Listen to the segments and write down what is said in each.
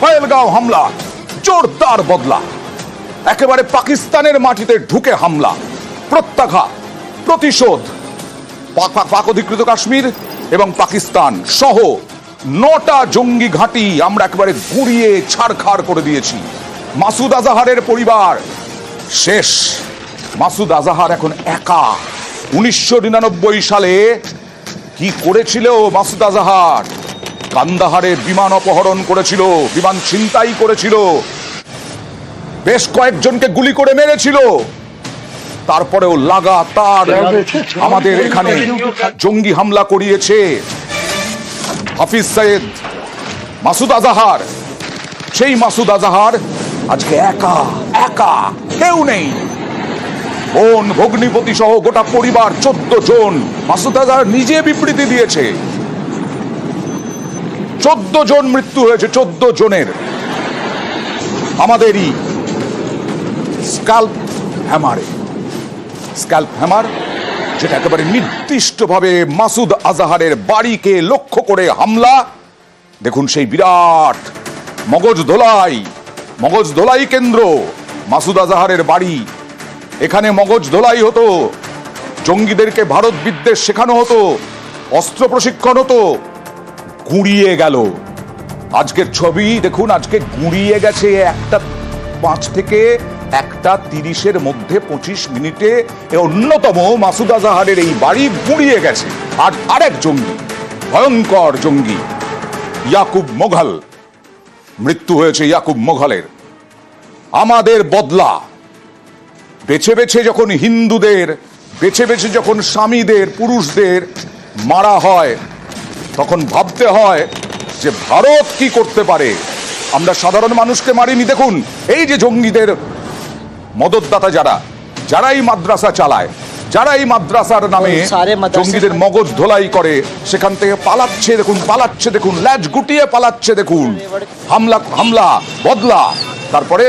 পহেলগাঁও হামলা। জোরদার বদলা। একেবারে পাকিস্তানের মাটিতে ঢুকে হামলা। প্রত্যাঘাত, প্রতিশোধ। পাক অধিকৃত কাশ্মীর এবং পাকিস্তান সহ নটা জঙ্গি ঘাঁটি আমরা একেবারে গুড়িয়ে ছাড়খাড় করে দিয়েছি। মাসুদ আজাহারের পরিবার শেষ। মাসুদ আজাহার এখন একা। উনিশশো নিরানব্বই সালে কি করেছিল মাসুদ আজাহার? কান্দাহারে বিমান অপহরণ করেছিল, বিমান ছিনতাই করেছিল। বেশ কয়েকজনকে গুলি করে মেরেছিল। তারপরেও লাগাতার আমাদের এখানে জঙ্গি হামলা করিয়েছে। হাফিজ সৈয়দ, মাসুদ আজাহার। সেই মাসুদ আজাহার আজকে একা একা, কেউ নেই। বোন ভগ্নিপতি সহ গোটা পরিবার চোদ্দ জন মাসুদ আজাহার নিজে বিবৃতি দিয়েছে। চোদ্দ জন মৃত্যু হয়েছে, চোদ্দ জনের। আমাদেরই স্কাল্প হ্যামারে। স্ক্যাল্প হ্যামার, যেটা একেবারে নির্দিষ্টভাবে মাসুদ আজাহারের বাড়িকে লক্ষ্য করে হামলা। দেখুন সেই বিরাট মগজ ধোলাই মগজ ধোলাই কেন্দ্র, মাসুদ আজাহারের বাড়ি। এখানে মগজ ধোলাই হতো, জঙ্গিদেরকে ভারত বিদ্বেষ শেখানো হতো, অস্ত্র প্রশিক্ষণ হতো গুঁড়িয়ে গেল। আজকের ছবি, দেখুন, আজকে গুঁড়িয়ে গেছে একটা পাঁচ থেকে একটা তিরিশের মধ্যে পঁচিশ মিনিটে অন্যতম মাসুদ আজাহারের এই বাড়ি গুঁড়িয়ে গেছে। আর আরেক জঙ্গি, ভয়ঙ্কর জঙ্গি, ইয়াকুব মোঘল। মৃত্যু হয়েছে ইয়াকুব মোঘলের। আমাদের বদলা। বেছে বেছে যখন হিন্দুদের, বেছে বেছে যখন স্বামীদের, পুরুষদের মারা হয় তখন ভাবতে হয় যে ভারত কি করতে পারে। আমরা সাধারণ মানুষকে মারিনি দেখুন। এই যে জঙ্গিদের মদতদাতা যারা যারা এই মাদ্রাসা চালায় যারা এই মাদ্রাসার নামে জঙ্গিদের মগজ ধোলাই করে সেখান থেকে পালাচ্ছে দেখুন পালাচ্ছে দেখুন ল্যাজ গুটিয়ে পালাচ্ছে দেখুন। হামলা হামলা বদলা। তারপরে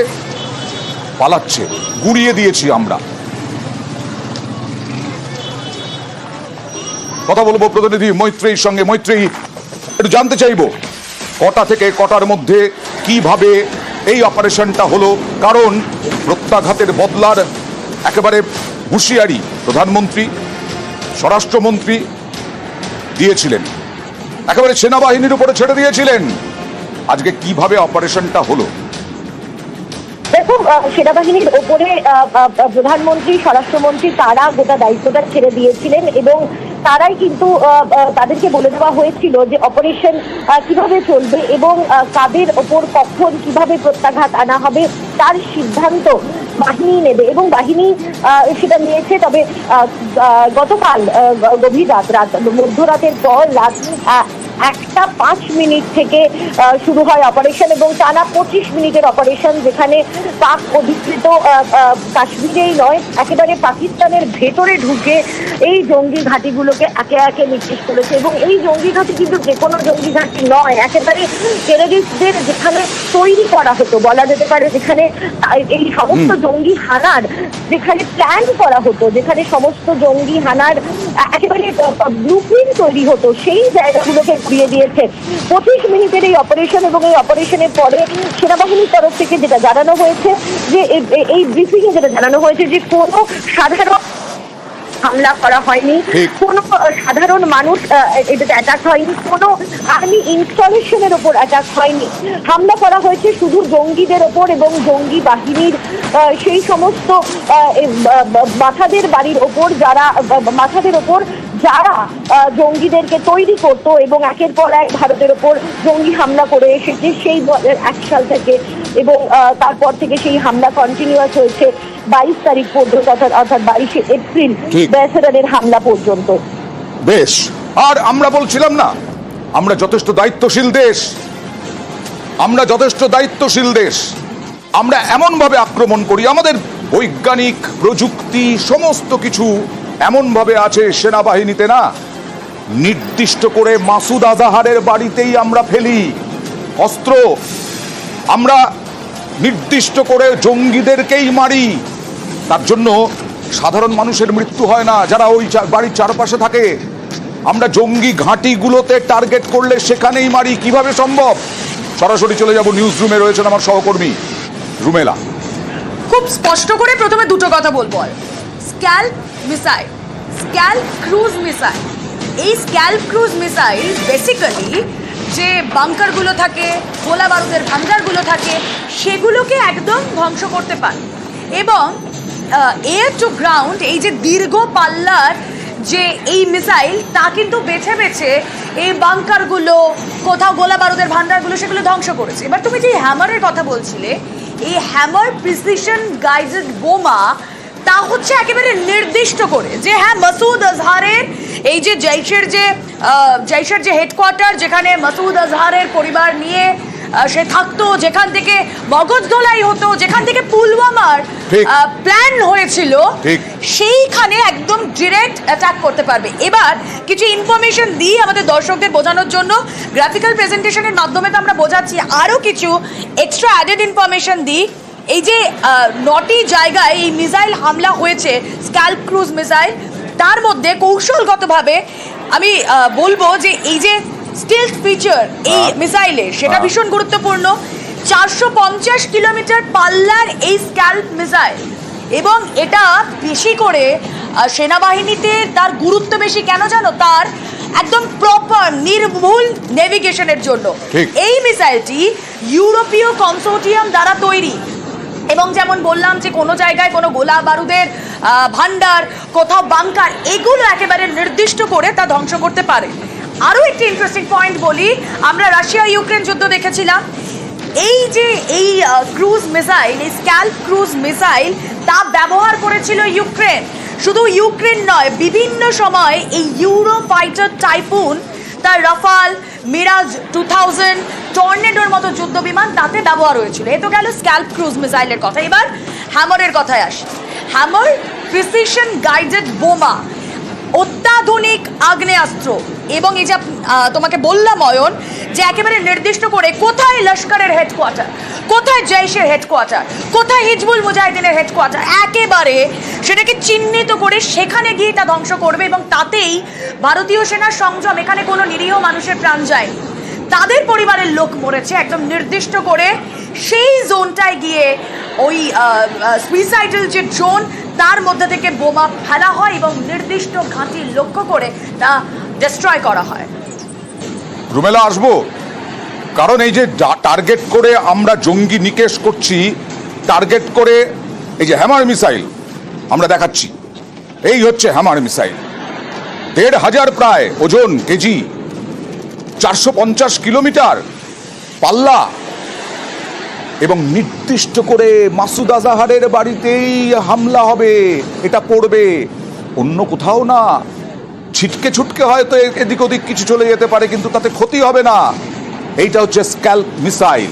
পালাচ্ছে গুড়িয়ে দিয়েছি আমরা। কথা বলব প্রতিনিধি মৈত্রীর সঙ্গে। মৈত্রী একটু জানতে চাইব কটা থেকে কটার মধ্যে কীভাবে এই অপারেশনটা হলো? কারণ প্রত্যাঘাতের বদলার একেবারে হুঁশিয়ারি প্রধানমন্ত্রী স্বরাষ্ট্রমন্ত্রী দিয়েছিলেন। একেবারে সেনাবাহিনীর উপরে ছেড়ে দিয়েছিলেন। আজকে কীভাবে অপারেশনটা হলো? দেখো আহ, সেনাবাহিনীর ওপরে প্রধানমন্ত্রী স্বরাষ্ট্রমন্ত্রী তারা গোটা দায়িত্বটা ছেড়ে দিয়েছিলেন এবং তারাই কিন্তু তাদেরকে বলে দেওয়া হয়েছিল যে অপারেশন কীভাবে চলবে এবং কাদের ওপর কখন কীভাবে প্রত্যাঘাত আনা হবে তার সিদ্ধান্ত বাহিনী নেবে এবং বাহিনী সেটা নিয়েছে। তবে গতকাল গভীর রাত রাত, মধ্যরাতের পর রাত একটা পাঁচ মিনিট থেকে শুরু হয় অপারেশন এবং টানা পঁচিশ মিনিটের অপারেশন যেখানে পাক অধিকৃত কাশ্মীরেই নয় একেবারে পাকিস্তানের ভেতরে ঢুকে এই জঙ্গি ঘাঁটিগুলোকে একে একে নির্দেশ করেছে। এবং এই জঙ্গি ঘাঁটি কিন্তু যে কোনো জঙ্গি ঘাঁটি নয় একেবারে টেররিস্টদের যেখানে তৈরি করা হতো বলা যেতে পারে যেখানে এই সমস্ত জঙ্গি হানার যেখানে প্ল্যান করা হতো যেখানে সমস্ত জঙ্গি হানার একেবারে ব্লু তৈরি হতো সেই জায়গাগুলোকে ঘুরিয়ে দিয়েছে। পঁচিশ মিনিটের এই অপারেশন এবং এই অপারেশনের পরে সেনাবাহিনীর তরফ থেকে যেটা জানানো হয়েছে যে এই ব্রিফিং এ যেটা জানানো হয়েছে যে কোনো সাধারণ হামলা করা হয়নি। কোনো সাধারণ মানুষ এটাতে অ্যাটাক হয়নি। কোনো আর্মি ইনস্টলেশনের ওপর অ্যাটাক হয়নি। হামলা করা হয়েছে শুধু জঙ্গিদের ওপর এবং জঙ্গি বাহিনীর সেই সমস্ত মাথাদের বাড়ির ওপর যারা মাথাদের ওপর যারা জঙ্গিদেরকে তৈরি করত এবং একের পর এক ভারতের ওপর জঙ্গি হামলা করে এসেছে সেই এক সাল থেকে এবং তারপর থেকে সেই হামলা কন্টিনিউয়াস হয়েছে বাইশ তারিখ পর্যন্ত অর্থাৎ অর্থাৎ বাইশে এপ্রিল। বেসরনের হামলা পর্যন্ত বেশ আর আমরা বলছিলাম না আমরা যথেষ্ট দায়িত্বশীল দেশ আমরা যথেষ্ট দায়িত্বশীল দেশ আমরা এমনভাবে আক্রমণ করি আমাদের বৈজ্ঞানিক প্রযুক্তি সমস্ত কিছু এমনভাবে আছে সেনাবাহিনীতে না। নির্দিষ্ট করে মাসুদ আজাহারের বাড়িতেই আমরা ফেলি। অস্ত্র। আমরা নির্দিষ্ট করে জঙ্গিদেরকেই মারি। তার জন্য সাধারণ মানুষের মৃত্যু হয় না, যারা ওই বাড়ির চারপাশে থাকে। আমরা জঙ্গি ঘাঁটিগুলোতে টার্গেট করলে সেখানেই মারি। কীভাবে সম্ভব? সরাসরি চলে যাব নিউজ রুমে রয়েছেন আমার সহকর্মী রুমেলা। খুব স্পষ্ট করে প্রথমে দুটো কথা বলব SCALP missile, SCALP cruise missile. এই স্ক্যাল্প ক্রুজ মিসাইল বেসিক্যালি যে বাংকারগুলো থাকে গোলা বারুদের ভান্ডারগুলো থাকে, সেগুলোকে একদম ধ্বংস করতে পারে। এবং এয়ার টু গ্রাউন্ড এই যে দীর্ঘ পাল্লার যে এই মিসাইল, তা কিন্তু বেছে বেছে এই বাংকারগুলো কোথাও গোলা বারুদের ভান্ডারগুলো সেগুলো ধ্বংস করেছে। এবার তুমি যে হ্যামারের কথা বলছিলে, এই হ্যামার প্রিসিশন গাইডেড বোমা তা হচ্ছে একেবারে নির্দিষ্ট করে যে হ্যাঁ মাসুদ আজহারের এই যে জৈশের যে জৈশের যে হেডকোয়ার্টার যেখানে মাসুদ আজহারের পরিবার নিয়ে সে থাকতো যেখান থেকে মগজ ধোলাই হতো যেখান থেকে পুলওয়ামার প্ল্যান হয়েছিল সেইখানে একদম ডিরেক্ট অ্যাটাক করতে পারবে। এবার কিছু ইনফরমেশন দিই আমাদের দর্শকদের বোঝানোর জন্য। গ্রাফিক্যাল প্রেজেন্টেশনের মাধ্যমে তো আমরা বোঝাচ্ছি। আরও কিছু এক্সট্রা অ্যাডেড ইনফরমেশন দিই। এই যে নটি জায়গায় এই মিসাইল হামলা হয়েছে স্ক্যাল্প ক্রুজ মিসাইল তার মধ্যে কৌশলগতভাবে আমি বলব যে এই যে স্টিলথ ফিচার এই। মিসাইলে সেটা। ভীষণ গুরুত্বপূর্ণ। চারশো পঞ্চাশ কিলোমিটার পাল্লার এই স্ক্যাল্প মিসাইল এবং এটা বেশি করে সেনাবাহিনীতে তার গুরুত্ব বেশি। কেন জানো? তার একদম প্রপার নির্ভুল নেভিগেশনের জন্য। এই মিসাইলটি ইউরোপীয় কনসোর্টিয়াম দ্বারা তৈরি। এবং যেমন বললাম যে কোনো জায়গায় কোনো গোলা বারুদের ভান্ডার কোথাও বাংকার, এগুলো একেবারে নির্দিষ্ট করে তা ধ্বংস করতে পারে। আরও একটি ইন্টারেস্টিং পয়েন্ট বলি, আমরা রাশিয়া, ইউক্রেন যুদ্ধ দেখেছিলাম। এই যে এই ক্রুজ মিসাইল এই স্ক্যাল্প ক্রুজ মিসাইল তা ব্যবহার করেছিল ইউক্রেন। শুধু ইউক্রেন নয়, বিভিন্ন সময় এই ইউরো ফাইটার টাইপুন তার রাফাল, মিরাজ টু থাউজেন্ড টর্নেডোর মতো যুদ্ধ বিমান তাতে ব্যবহার হয়েছিল। এ তো গেল স্ক্যাল্প ক্রুজ মিসাইলের কথা। এবার হ্যামারের কথায় আসি। হ্যামার প্রিসিশন গাইডেড বোমা, অত্যাধুনিক আগ্নেয়াস্ত্র এবং এই যে তোমাকে বললাম, অয়ন, যে একেবারে নির্দিষ্ট করে কোথায় লস্করের হেডকোয়ার্টার কোথায় জৈশের হেডকোয়ার্টার কোথায় হিজবুল মুজাহিদিনের হেডকোয়ার্টার একেবারে সেটাকে চিহ্নিত করে সেখানে গিয়ে তা ধ্বংস করবে এবং তাতেই ভারতীয় সেনার সংযম, এখানে কোনো নিরীহ মানুষের প্রাণ যায়নি। তাদের পরিবারের লোক মরেছে একদম নির্দিষ্ট করে। সেই জোনটায় গিয়ে ওই সুইসাইডাল যে জোন তার মধ্যে থেকে বোমা ফেলা হয় এবং নির্দিষ্ট ঘাঁটি লক্ষ্য করে তা ডিস্ট্রয় করা হয়। রুমেলা, আসব? কারণ এই যে টার্গেট করে আমরা জঙ্গি নিকেশ করছি টার্গেট করে এই যে হ্যামার মিসাইল আমরা দেখাচ্ছি। এই হচ্ছে হ্যামার মিসাইল দেড় হাজার প্রায় ওজন, কেজি। চারশো পঞ্চাশ কিলোমিটার পাল্লা এবং নির্দিষ্ট করে মাসুদ আজাহারের বাড়িতেই হামলা হবে, এটা পড়বে। অন্য কোথাও না। ছিটকে ছুটকে হয়তো এদিক ওদিক কিছু চলে যেতে পারে, কিন্তু তাতে ক্ষতি হবে না। এইটা হচ্ছে স্ক্যাল্প মিসাইল।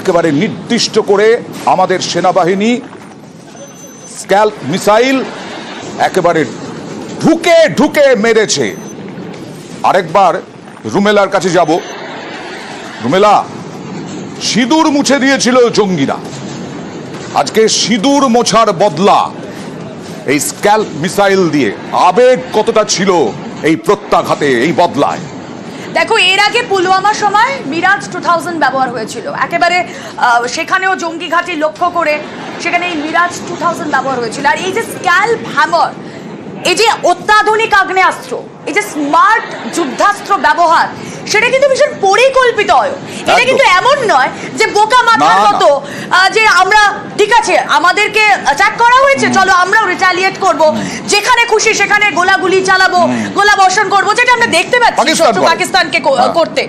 একেবারে নির্দিষ্ট করে আমাদের সেনাবাহিনী স্ক্যাল্প মিসাইল একেবারে ঢুকে ঢুকে মেরেছে। আরেকবার রুমেলার কাছে যাব। রুমেলা, সিঁদুর মুছে দিয়েছিল জঙ্গিরা। আজকে সিঁদুর মোছার বদলা এই স্ক্যাল্প মিসাইল দিয়ে। আবেগ কতটা ছিল এই প্রত্যাঘাতে, এই বদলায়? দেখো, এর আগে পুলওয়ামার সময় মিরাজ টু থাউজেন্ড ব্যবহার হয়েছিল। একেবারে সেখানেও জঙ্গি ঘাঁটি লক্ষ্য করে সেখানে এই মিরাজ টু থাউজেন্ড ব্যবহার হয়েছিল। আর এই যে স্ক্যাল্প হ্যামার এই যে অত্যাধুনিক আগ্নেয়াস্ত্র এই যে স্মার্ট যুদ্ধাস্ত্র ব্যবহার সেটা কিন্তু ভীষণ পরিকল্পিত হয়। এটা কিন্তু এমন নয় যে বোকা মাথার। মতো যে আমরা ঠিক আছে আমাদেরকে অ্যাটাক করা হয়েছে চলো আমরাও রিটালিয়েট করব। যেখানে খুশি সেখানে গোলাগুলি চালাবো গোলা বর্ষণ করব যেটা আমরা দেখতে পাচ্ছি। পাকিস্তানকে হ্যাঁ। করতে।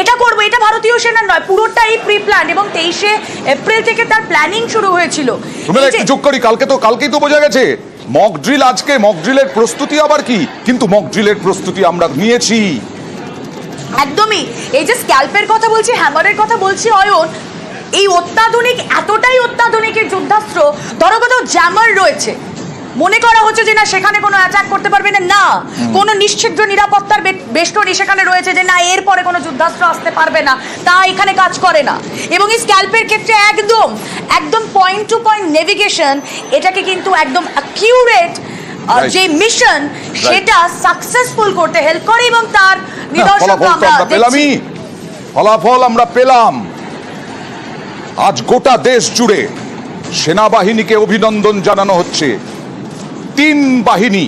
এটা করব এটা ভারতীয় সেনার নয় পুরোটাই প্রি প্ল্যান এবং তেইশে এপ্রিল থেকে তার প্ল্যানিং শুরু হয়েছিল। যোগ করি কালকে তো কালকেই তো বোঝা গেছে। মক ড্রিল আজকে মক ড্রিলের প্রস্তুতি আবার কি? কিন্তু মক ড্রিলের প্রস্তুতি আমরা নিয়েছি। একদমই। এই যে স্ক্যাল্পের কথা বলছি হ্যামারের কথা বলছি, অয়ন, এই অত্যাধুনিক, এতটাই অত্যাধুনিক যুদ্ধাস্ত্র, ধরো কোথাও জ্যামার রয়েছে মনে করা হচ্ছে যে না সেখানে কোনো অ্যাটাক করতে পারবে না। না কোনো নিশ্চিদ্র নিরাপত্তার বেষ্টনী সেখানে রয়েছে যে না এরপরে কোনো যুদ্ধাস্ত্র আসতে পারবে না। তা এখানে কাজ করে না। এবং এই স্ক্যাল্পের ক্ষেত্রে একদম একদম পয়েন্ট টু পয়েন্ট নেভিগেশন এটাকে কিন্তু একদম অ্যাকিউরেট. যে মিশন সেটা সাকসেসফুল করতে হেল্প করে এবং তার নিদর্শন আমরা পেলামই। ফলাফল আমরা পেলাম। আজ গোটা দেশ জুড়ে সেনাবাহিনীকে অভিনন্দন জানানো হচ্ছে। তিন বাহিনী,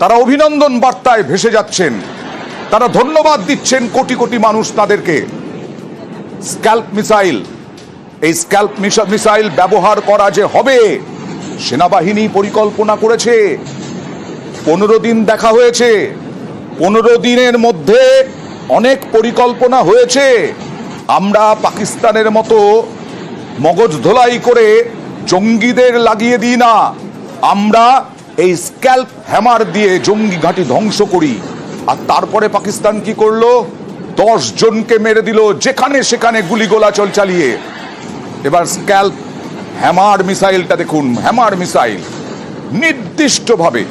তারা অভিনন্দন বার্তায় ভেসে যাচ্ছেন। তারা ধন্যবাদ দিচ্ছেন কোটি কোটি মানুষ তাদেরকে। স্ক্যাল্প মিসাইল, এই স্ক্যাল্প মিসাইল ব্যবহার করা যে হবে, সেনাবাহিনী পরিকল্পনা করেছে। পনেরো দিন দেখা হয়েছে। পনেরো দিনের মধ্যে অনেক পরিকল্পনা হয়েছে। আমরা পাকিস্তানের মতো মগজ ধোলাই করে জঙ্গিদের লাগিয়ে দিই না। আমরা এই স্ক্যাল্প হ্যামার দিয়ে জঙ্গি ঘাঁটি ধ্বংস করি। আর তারপরে পাকিস্তান কি করল? দশ জনকে মেরে দিল, যেখানে সেখানে গুলি গোলাচল চালিয়ে। এবার স্ক্যাল্প হ্যামার মিসাইলটা দেখুন, হ্যামার মিসাইল। নির্দিষ্টভাবে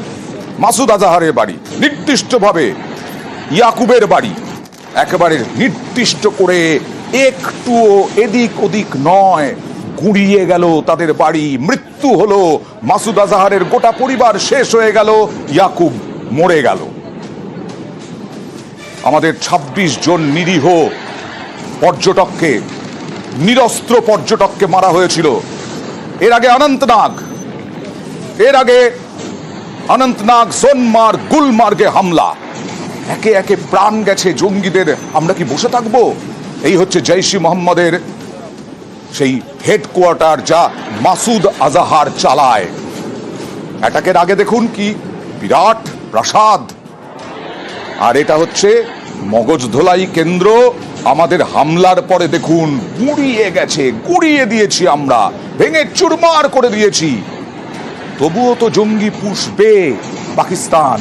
মাসুদ আজাহারের বাড়ি, নির্দিষ্টভাবে ইয়াকুবের বাড়ি, একেবারে নির্দিষ্ট করে একটুও এদিক ওদিক নয়। গুঁড়িয়ে গেল তাদের বাড়ি। মৃত্যু হলো। মাসুদ আজাহারের গোটা পরিবার শেষ হয়ে গেল। ইয়াকুব মরে গেল। আমাদের ২৬ জন নিরীহ পর্যটককে, নিরস্ত্র পর্যটককে মারা হয়েছিল। এর আগে অনন্তনাগ, এর আগে অনন্তনাগ সোনমার্গ গুলমার্গে হামলা। একে একে প্রাণ গেছে জঙ্গিদের। আমরা কি বসে থাকব? এই হচ্ছে জৈশি মোহাম্মদের সেই হেডকোয়ার্টার যা মাসুদ আজাহার চালায়। অ্যাটাকের আগে দেখুন কি বিরাট প্রাসাদ। আর এটা হচ্ছে মগজ ধোলাই কেন্দ্র। আমাদের হামলার পরে দেখুন গুড়িয়ে গেছে, গুড়িয়ে দিয়েছি আমরা, ভেঙে চুরমার করে দিয়েছি। তবুও তো জঙ্গি পুষবে পাকিস্তান,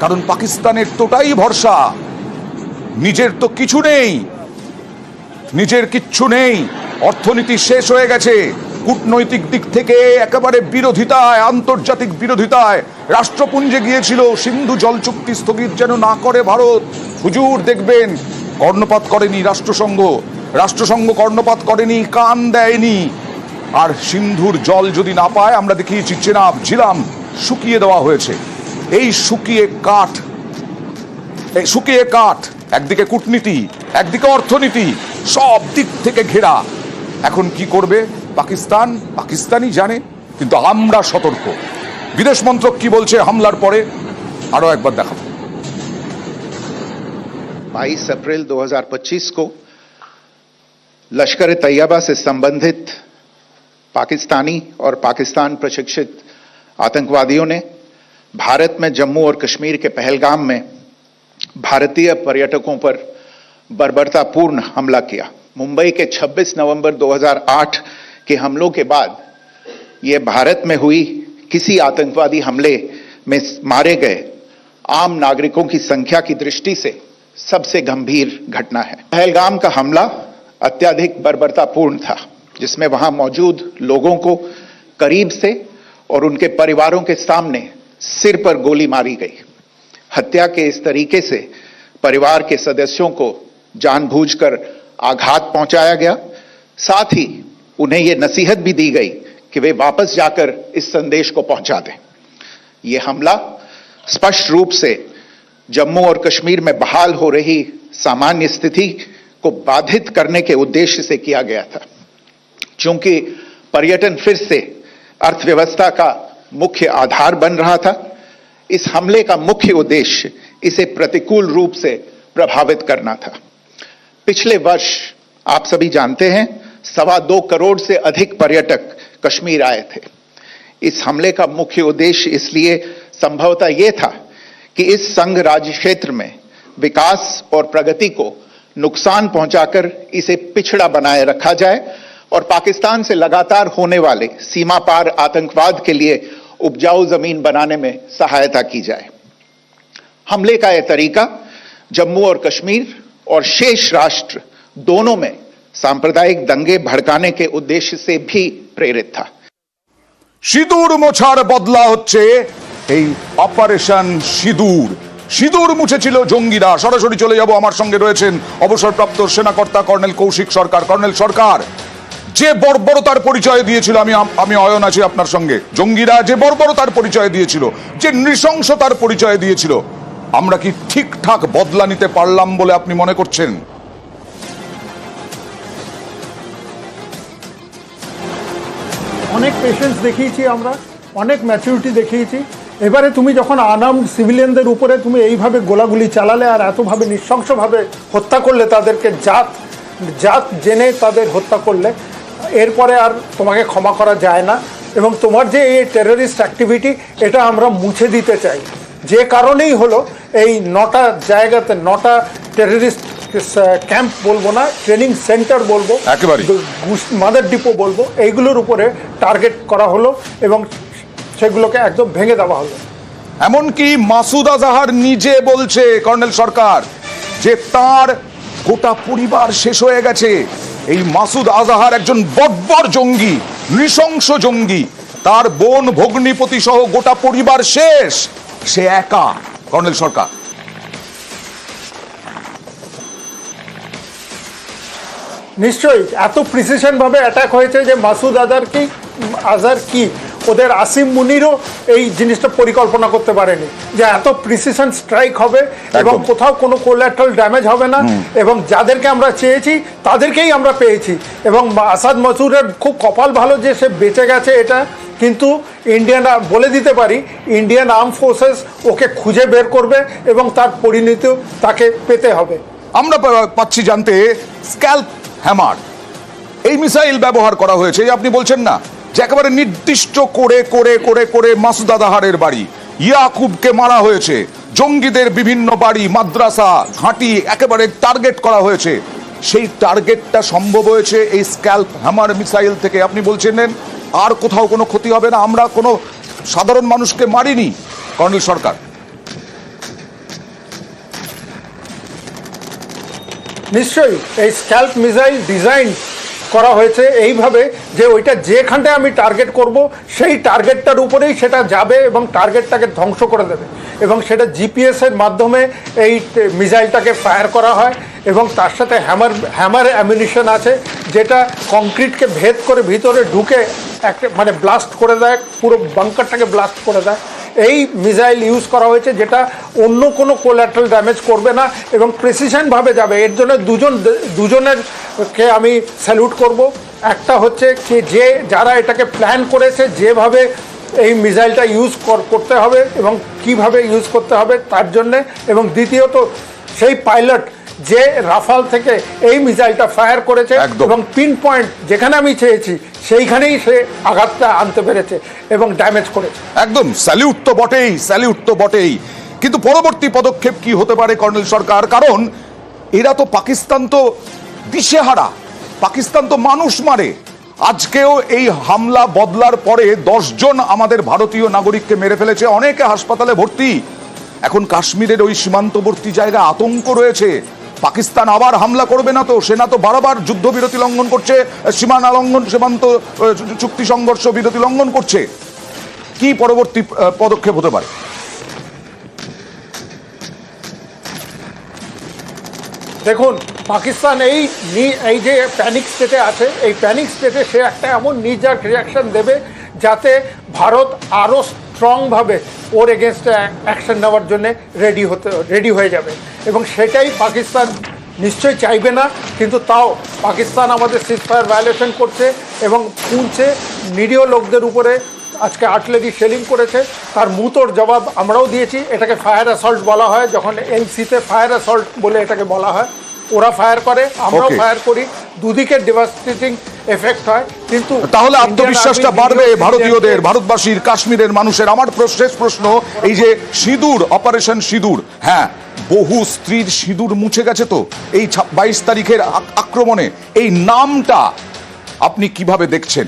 কারণ পাকিস্তানের তোটাই ভরসা। নিজের তো কিছু নেই, নিজের কিচ্ছু নেই। অর্থনীতি শেষ হয়ে গেছে। কূটনৈতিক দিক থেকে একেবারে বিরোধিতায়, আন্তর্জাতিক বিরোধিতায় রাষ্ট্রপুঞ্জে গিয়েছিল সিন্ধু জল চুক্তি স্থগিত যেন না করে ভারত। হুজুর দেখবেন, কর্ণপাত করেনি রাষ্ট্রসংঘ। রাষ্ট্রসংঘ কর্ণপাত করেনি, কান দেয়নি। আর সিন্ধুর জল যদি না পায়, আমরা দেখিয়েছি চেনাব, ঝিলাম, শুকিয়ে দেওয়া হয়েছে। এই শুকিয়ে কাঠ, এই শুকিয়ে কাঠ, একদিকে কূটনীতি, একদিকে অর্থনীতি, সব দিক থেকে ঘেরা। এখন কি করবে পাকিস্তান পাকিস্তানই জানে কিন্তু আমরা সতর্ক বিদেশ মন্ত্রক কি বলছে হামলার পরে আরো একবার দেখাবো 22 अप्रैल 2025 को लश्कर तैयबा से संबंधित पाकिस्तानी और पाकिस्तान प्रशिक्षित आतंकवादियों ने भारत में जम्मू और कश्मीर के पहलगाम में भारतीय पर्यटकों पर बर्बरतापूर्ण हमला किया मुंबई के 26 नवंबर 2008 के हमलों के बाद ये भारत में हुई किसी आतंकवादी हमले में मारे गए आम नागरिकों की संख्या की दृष्टि से सबसे गंभीर घटना है। पहलगाम का हमला अत्याधिक बर्बरतापूर्ण था, जिसमें वहाँ मौजूद लोगों को करीब से और उनके परिवारों के सामने सिर पर गोली मारी गई। हत्या के इस तरीके से परिवार के सदस्यों को जानबूझकर आघात पहुँचाया गया। साथ ही उन्हें यह नसीहत भी दी गई कि वे वापस जाकर इस संदेश को पहुँचा दें। यह हमला स्पष्ट रूप से जम्मू और कश्मीर में बहाल हो रही सामान्य स्थिति को बाधित करने के उद्देश्य से किया गया था। क्योंकि पर्यटन फिर से अर्थव्यवस्था का मुख्य आधार बन रहा था, इस हमले का मुख्य उद्देश्य इसे प्रतिकूल रूप से प्रभावित करना था। पिछले वर्ष आप सभी जानते हैं, सवा दो करोड़ से अधिक पर्यटक कश्मीर आए थे। इस हमले का मुख्य उद्देश्य इसलिए संभवतः यह था कि इस संघ राज्य क्षेत्र में विकास और प्रगति को नुकसान पहुंचाकर इसे पिछड़ा बनाए रखा जाए और पाकिस्तान से लगातार होने वाले सीमा पार आतंकवाद के लिए उपजाऊ ज़मीन बनाने में सहायता की जाए। हमले का यह तरीका जम्मू और कश्मीर और शेष राष्ट्र दोनों में सांप्रदायिक दंगे भड़काने के उद्देश्य से भी प्रेरित था সিঁদুর মোছার বদলা হচ্ছে এই অপারেশন সিঁদুর সিঁদুর মুছেছিল জঙ্গিরা সরাসরি চলে যাব আমার সঙ্গে রয়েছেন অবসরপ্রাপ্ত সেনাকর্তা কর্নেল কৌশিক সরকার কর্নেল সরকার যে বর্বরতার পরিচয় দিয়েছিল আমি আমি অয়ন আছি আপনার সঙ্গে জঙ্গিরা যে বর্বরতার পরিচয় দিয়েছিল যে নৃশংসতার পরিচয় দিয়েছিল আমরা কি ঠিকঠাক বদলা নিতে পারলাম বলে আপনি মনে করছেন? অনেক পেশেন্স দেখিয়েছি আমরা, অনেক ম্যাচুরিটি দেখিয়েছি। এবারে তুমি যখন আনাম সিভিলিয়ানদের উপরে তুমি এইভাবে গোলাগুলি চালালে আর এতভাবে নৃশংসভাবে হত্যা করলে তাদেরকে জাত জাত জেনে তাদের হত্যা করলে, এরপরে আর তোমাকে ক্ষমা করা যায় না। এবং তোমার যে এই টেররিস্ট অ্যাক্টিভিটি এটা আমরা মুছে দিতে চাই। যে কারণেই হলো এই নটা জায়গাতে নটা টেররিস্ট ক্যাম্প বলব না ট্রেনিং সেন্টার বলব। মাদার ডিপো বলব এইগুলোর উপরে টার্গেট করা হলো এবং সেগুলোকে একদম ভেঙে দেওয়া হলো। এমনকি মাসুদ আজাহার নিজে বলছে কর্নেল সরকার যে তার গোটা পরিবার শেষ হয়ে গেছে। এই মাসুদ আজাহার একজন বর্বর জঙ্গি নৃশংস জঙ্গি। তার বোন ভগ্নিপতি সহ গোটা পরিবার শেষ। সে একা, কর্নেল সরকার। নিশ্চয়ই, এত প্রিসিশন ভাবে অ্যাটাক হয়েছে যে মাসুদ আজার কি আজার কি? ওদের আসিম মুনিরও এই জিনিসটা পরিকল্পনা করতে পারেনি যে এত প্রিসিশন স্ট্রাইক হবে এবং কোথাও কোনো কোলাট্রাল ড্যামেজ হবে না এবং যাদেরকে আমরা চেয়েছি তাদেরকেই আমরা পেয়েছি। এবং আসাদ মসুরের খুব কপাল ভালো যে সে বেঁচে গেছে এটা কিন্তু ইন্ডিয়ান বলে দিতে পারি ইন্ডিয়ান আর্ম ফোর্সেস ওকে খুঁজে বের করবে এবং তার পরিণতি তাকে পেতে হবে। আমরা পাচ্ছি জানতে স্ক্যাল্প হ্যামার এই মিসাইল ব্যবহার করা হয়েছে আপনি বলছেন না। যে একেবারে নির্দিষ্ট করে করে করে করে মাসুদ আজাহারের বাড়ি। ইয়াকুবকে মারা হয়েছে। জঙ্গিদের বিভিন্ন বাড়ি, মাদ্রাসা, ঘাঁটি একেবারে টার্গেট করা হয়েছে। সেই টার্গেটটা সম্ভব হয়েছে এই স্ক্যাল্প হ্যামার মিসাইল থেকে। আপনি বলছেন, আর কোথাও কোনো ক্ষতি হবে না, আমরা কোনো সাধারণ মানুষকে মারিনি। কর্নেল সরকার। নিশ্চয়ই, এই স্ক্যাল্প মিসাইল ডিজাইন করা হয়েছে এইভাবে যে ওইটা যেখানটায় আমি টার্গেট করব, সেই টার্গেটটার উপরেই সেটা যাবে এবং টার্গেটটাকে ধ্বংস করে দেবে। এবং সেটা জিপিএসের মাধ্যমে এই মিসাইলটাকে ফায়ার করা হয় এবং তার সাথে হ্যামার হ্যামার অ্যামিনিশন আছে, যেটা কংক্রিটকে ভেদ করে ভিতরে ঢুকে একটা মানে ব্লাস্ট করে দেয়, পুরো বাংকারটাকে ব্লাস্ট করে দেয়। এই মিসাইল ইউজ করা হয়েছে যেটা অন্য কোনো কোলাট্রাল ড্যামেজ করবে না এবং প্রেসিশনভাবে যাবে। এর জন্য দুজন দুজনের কে আমি স্যালুট করব। একটা হচ্ছে কি যে যারা এটাকে প্ল্যান করেছে যেভাবে এই মিসাইলটা ইউজ করতে হবে এবং কীভাবে ইউজ করতে হবে তার জন্যে এবং দ্বিতীয়ত সেই পাইলট যে রাফাল থেকে এই মিসাইলটা ফায়ার করেছে। এবং পিন পয়েন্ট যেখানে আমি চেয়েছি সেইখানেই সে আঘাতটা আনতে পেরেছে এবং ড্যামেজ করেছে। একদম স্যালিউট তো বটেই স্যালিউট তো বটেই। কিন্তু পরবর্তী পদক্ষেপ কি হতে পারে কর্নেল সরকার? কারণ এরা তো পাকিস্তান তো দিশেহারা পাকিস্তান তো মানুষ মারে। আজকেও এই হামলা বদলার পরে জন আমাদের ভারতীয় নাগরিককে মেরে ফেলেছে অনেকে হাসপাতালে ভর্তি। এখন কাশ্মীরের ওই সীমান্তবর্তী জায়গা আতঙ্ক রয়েছে। পাকিস্তান আবার হামলা করবে না তো? সেনা তো বারবার যুদ্ধবিরতি লঙ্ঘন করছে, সীমানা লঙ্ঘন, সীমান্ত চুক্তি সংঘর্ষ বিরতি লঙ্ঘন করছে। কি পরবর্তী পদক্ষেপ হতে পারে? দেখুন, পাকিস্তান এই এই যে প্যানিক স্টেটে আছে, এই প্যানিক স্টেটে সে একটা এমন নির্জাক রিয়াকশন দেবে যাতে ভারত আরও স্ট্রংভাবে ওর এগেনস্টে অ্যাকশন নেওয়ার জন্য রেডি হতে রেডি হয়ে যাবে। এবং সেটাই পাকিস্তান নিশ্চয়ই চাইবে না, কিন্তু তাও পাকিস্তান আমাদের সিজফায়ার ভায়োলেশন করছে এবং পুঁছে নিরীহ লোকদের উপরে আজকে আর্টলারি শেলিং করেছে। তার মুতোর জবাব আমরাও দিয়েছি, এটাকে ফায়ার অ্যাসল্ট বলা হয়, যখন এনসিতে ফায়ার অ্যাসল্ট বলে এটাকে বলা হয়। ওরা ফায়ার করে আমরাও Okay. ফায়ার করি। দুদিকে ডেভাস্টেটিং এফেক্ট হয় কিন্তু তাহলে Indian আত্মবিশ্বাসটা Army বাড়বে video ভারতীয়দের ভারতবাসীর কাশ্মীরের মানুষের। আমার প্র- শেষ প্রশ্ন এই যে সিঁদুর অপারেশন সিঁদুর হ্যাঁ বহু স্ত্রীর সিঁদুর মুছে গেছে তো? এই বাইশ তারিখের আক- আক্রমণে এই নামটা আপনি কীভাবে দেখছেন?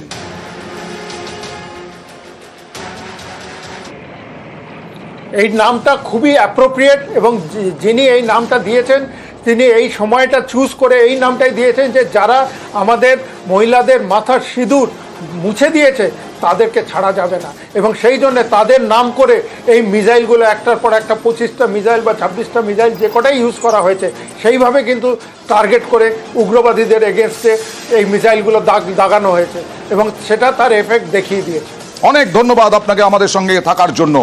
এই নামটা খুবই অ্যাপ্রোপ্রিয়েট এবং যি- যিনি এই নামটা দিয়েছেন তিনি এই সময়টা চুজ করে এই নামটাই দিয়েছেন যে যারা আমাদের মহিলাদের মাথার সিঁদুর মুছে দিয়েছে, তাদেরকে ছাড়া যাবে না। এবং সেই জন্য তাদের নাম করে এই মিসাইলগুলো একটার পর একটা পঁচিশটা মিসাইল বা ছাব্বিশটা মিসাইল যে কটাই ইউজ করা হয়েছে, সেইভাবে কিন্তু টার্গেট করে উগ্রবাদীদের এগেনস্টে এই মিসাইলগুলো দাগ, দাগানো হয়েছে। এবং সেটা তার এফেক্ট দেখিয়ে দিয়েছে। অনেক ধন্যবাদ আপনাকে আমাদের সঙ্গে থাকার জন্য।